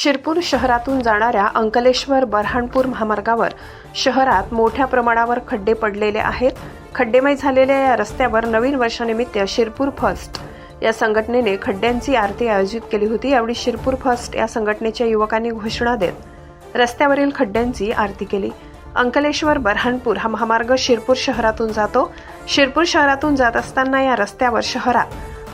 शिरपूर शहरातून जाणाऱ्या अंकलेश्वर बऱ्हाणपूर महामार्गावर शहरात मोठ्या प्रमाणावर खड्डे पडलेले आहेत. खड्डेमय झालेल्या या रस्त्यावर नवीन वर्षानिमित्त शिरपूर फर्स्ट या संघटनेने खड्ड्यांची आरती आयोजित केली होती. यावेळी शिरपूर फर्स्ट या संघटनेच्या युवकांनी घोषणा देत रस्त्यावरील खड्ड्यांची आरती केली. अंकलेश्वर बऱ्हाणपूर हा महामार्ग शिरपूर शहरातून जातो. शिरपूर शहरातून जात असताना या रस्त्यावर शहरात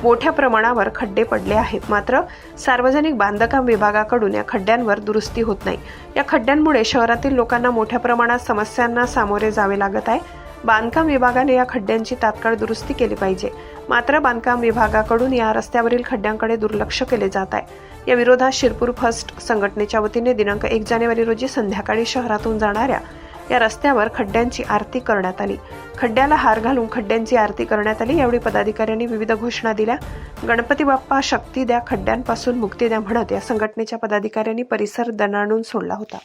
मोठ्या प्रमाणावर खड्डे पडले आहेत. मात्र सार्वजनिक बांधकाम विभागाकडून या खड्ड्यांवर दुरुस्ती होत नाही. या खड्ड्यांमुळे शहरातील लोकांना मोठ्या प्रमाणात समस्यांना सामोरे जावे लागत आहे. बांधकाम विभागाने या खड्ड्यांची तात्काळ दुरुस्ती केली पाहिजे. मात्र बांधकाम विभागाकडून या रस्त्यावरील खड्ड्यांकडे दुर्लक्ष केले जात आहे. या विरोधात शिरपूर फर्स्ट संघटनेच्या वतीने दिनांक एक जानेवारी रोजी संध्याकाळी शहरातून जाणाऱ्या या रस्त्यावर खड्ड्यांची आरती करण्यात आली. खड्ड्याला हार घालून खड्ड्यांची आरती करण्यात आली. यावेळी पदाधिकाऱ्यांनी विविध घोषणा दिल्या. गणपती बाप्पा शक्ती द्या खड्ड्यांपासून मुक्ती द्या म्हणत या संघटनेच्या पदाधिकाऱ्यांनी परिसर दणाणून सोडला होता.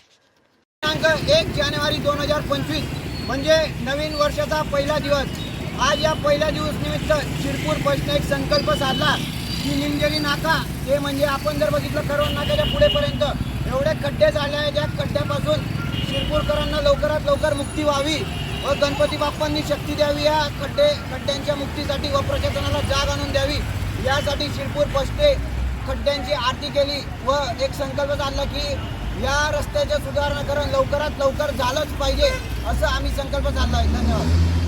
दिनांक एक जानेवारी दोन हजार पंचवीस म्हणजे नवीन वर्षाचा पहिला दिवस. आज या पहिल्या दिवस निमित्त शिरपूर बसने एक संकल्प साधला की निमजेली नाका. हे म्हणजे आपण जर बघितलं करवण नाक्याच्या पुढेपर्यंत एवढे खड्डे झाले आहेत या खड्ड्यापासून शिरपूरकरांना लवकरात लवकर मुक्ती व्हावी व गणपती बाप्पांनी शक्ती द्यावी. या खड्डे खड्ड्यांच्या मुक्तीसाठी व प्रशासनाला जाग आणून द्यावी. यासाठी शिरपूर बसते खड्ड्यांची आरती केली व एक संकल्प चालला की या रस्त्याचे सुधारणा करून लवकरात लवकर झालंच पाहिजे असं आम्ही संकल्प चालला आहे. धन्यवाद.